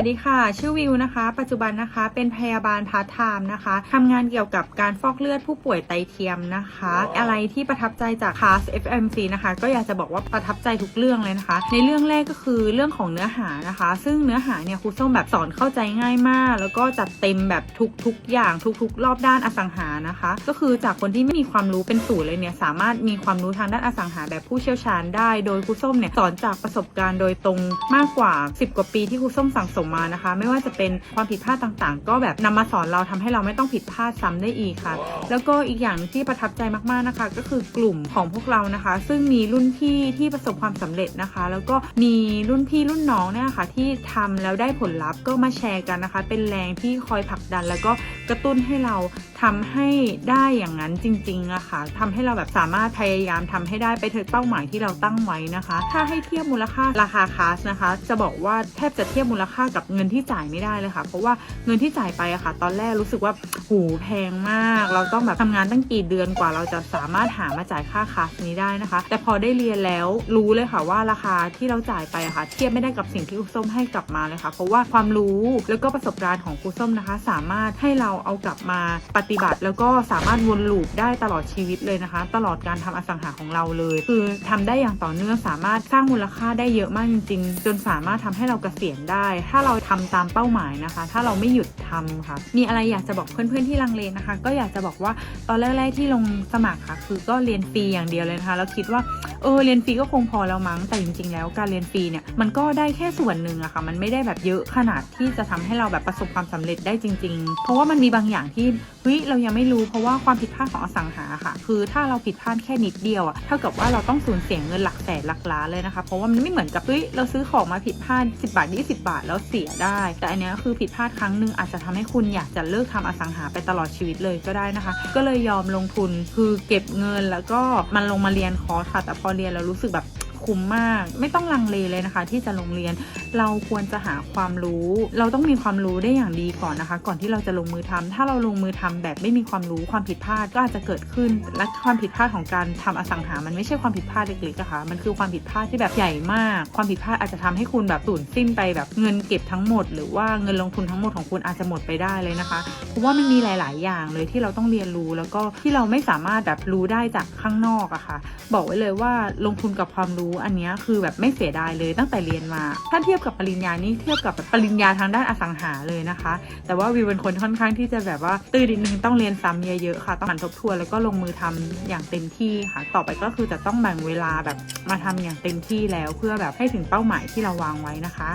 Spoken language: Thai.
วัสดีค่ะ ชื่อวิวนะคะ ปัจจุบันนะคะเป็นพยาบาลพาร์ทไทม์นะคะทำงานเกี่ยวกับการฟอกเลือดผู้ป่วยไตเทียมนะคะ อะไรที่ประทับใจจากคลาส FMC นะคะ ก็อยากจะบอกว่าประทับใจทุกเรื่องเลยนะคะ ในเรื่องแรกก็คือเรื่องของเนื้อหานะคะ ซึ่งเนื้อหาเนี่ยครูส้มแบบสอนเข้าใจง่ายมาก แล้วก็จัดเต็มแบบทุกๆ อย่างทุก ๆ รอบด้านอสังหานะคะ ก็คือจากคนที่ไม่มีความรู้เป็นศูนย์เลยเนี่ยสามารถมีความรู้ทางด้านอสังหาแบบผู้เชี่ยวชาญได้ โดยครูส้มเนี่ยสอนจากประสบการณ์โดยตรงมากกว่า 10 กว่าปีที่ครูส้มสั่งสมมานะคะ ไม่ว่าจะเป็นความผิดพลาดต่างๆ ก็แบบนำมาสอนเราทำให้เราไม่ต้องผิดพลาดซ้ำได้อีกค่ะ แล้วก็อีกอย่างหนึ่งที่ประทับใจมากๆนะคะ ก็คือกลุ่มของพวกเรานะคะ ซึ่งมีรุ่นพี่ที่ประสบความสำเร็จนะคะ แล้วก็มีรุ่นพี่รุ่นน้องเนี่ยค่ะที่ทำแล้วได้ผลลัพธ์ก็มาแชร์กันนะคะ เป็นแรงที่คอยผลักดัน แล้วก็กระตุ้นให้เราทำให้ได้อย่างนั้นจริงๆอะค่ะทำให้เราแบบสามารถพยายามทำให้ได้ไปถึงเป้าหมายที่เราตั้งไว้นะคะ ถ้าให้เทียบมูลค่าราคาคลาสนะคะ จะบอกว่าแทบจะเทียบมูลค่ากับเงินที่จ่ายไม่ได้เลยค่ะ เพราะว่าเงินที่จ่ายไปอะค่ะ ตอนแรกรู้สึกว่าหูแพงมาก เราต้องแบบทำงานตั้งกี่เดือนกว่า เราจะสามารถหามาจ่ายค่าคลาสนี้ได้นะคะ แต่พอได้เรียนแล้วรู้เลยค่ะว่าราคาที่เราจ่ายไปอะค่ะ เทียบไม่ได้กับสิ่งที่ครูส้มให้กลับมาเลยค่ะ เพราะว่าความรู้แล้วก็ประสบการณ์ของครูส้มนะคะ สามารถให้เราเอากลับมาปฏิบัติ แล้วก็สามารถวนลูปได้ตลอดชีวิตเลยนะคะ ตลอดการทำอสังหาของเราเลย คือทำได้อย่างต่อเนื่องสามารถสร้างมูลค่าได้เยอะมากจริง ๆ จนสามารถทำให้เราเกษียณได้ ถ้าเราทำตามเป้าหมายนะคะ ถ้าเราไม่หยุดทำค่ะ มีอะไรอยากจะบอกเพื่อนๆที่ลังเลนะคะ ก็อยากจะบอกว่าตอนแรกๆที่ลงสมัครค่ะ คือก็เรียนฟรีอย่างเดียวเลยนะคะแล้วคิดว่าเออเรียนฟรีก็คงพอแล้วมั้งแต่จริงๆ แล้วการเรียนฟรีเนี่ยมันก็ได้แค่ส่วนหนึ่งอะค่ะมันไม่ได้แบบเยอะขนาดที่จะทำให้เราแบบประสบความสำเร็จได้จริง ๆ เพราะว่ามันมีบางอย่างที่เฮ้ยเรายังไม่รู้เพราะว่าความผิดพลาดของอสังหาค่ะ คือถ้าเราผิดพลาดแค่นิดเดียวอะเท่ากับว่าเราต้องสูญเสียเงินหลักแสนหลักล้านเลยนะคะ เพราะว่ามันไม่เหมือนกับเฮ้ยเราซื้อของมาผิดพลาด10 บาท 20 บาทแล้วเสียได้ แต่อันนี้คือผิดพลาดครั้งหนึ่งอาจจะทำให้คุณอยากจะเลิกทำอสังหาไปตลอดชีวิตเลยก็ได้นะคะ ก็เลยยอมลงทุนคือเก็บเงินแล้วก็มันลงมาเรียนคอร์สค่ะแต่พอเรียนแล้วรู้สึกแบบ คุ้มมาก ไม่ต้องลังเลเลยนะคะ ที่จะลงเรียน เราควรจะหาความรู้ เราต้องมีความรู้ได้อย่างดีก่อนนะคะ ก่อนที่เราจะลงมือทำถ้าเราลงมือทำแบบไม่มีความรู้ความผิดพลาดก็อาจจะเกิดขึ้น และความผิดพลาดของการทำอสังหา มันไม่ใช่ความผิดพลาดเล็กๆนะคะ มันคือความผิดพลาดที่แบบใหญ่มาก ความผิดพลาดอาจจะทำให้คุณแบบสูญสิ้นไปแบบเงินเก็บทั้งหมด หรือว่าเงินลงทุนทั้งหมดของคุณอาจจะหมดไปได้เลยนะคะ เพราะว่ามันมีหลาย ๆ อย่างเลยที่เราต้องเรียนรู้แล้วก็ที่เราไม่สามารถแบบรู้ได้จากข้างนอกอะค่ะ บอกไว้เลยว่าลงทุนกับความรู้อันนี้คือแบบไม่เสียดายเลยตั้งแต่เรียนมา ถ้าเทียบกับปริญญานี่เทียบกับแบบปริญญาทางด้านอสังหาเลยนะคะ แต่ว่าวิวเป็นคนค่อนข้างที่จะแบบว่าตื่นนิดนึงต้องเรียนซ้ำเยอะๆค่ะ ต้องหมั่นทบทวนแล้วก็ลงมือทำอย่างเต็มที่ค่ะ ต่อไปก็คือจะต้องแบ่งเวลาแบบมาทำอย่างเต็มที่แล้วเพื่อแบบให้ถึงเป้าหมายที่เราวางไว้นะคะ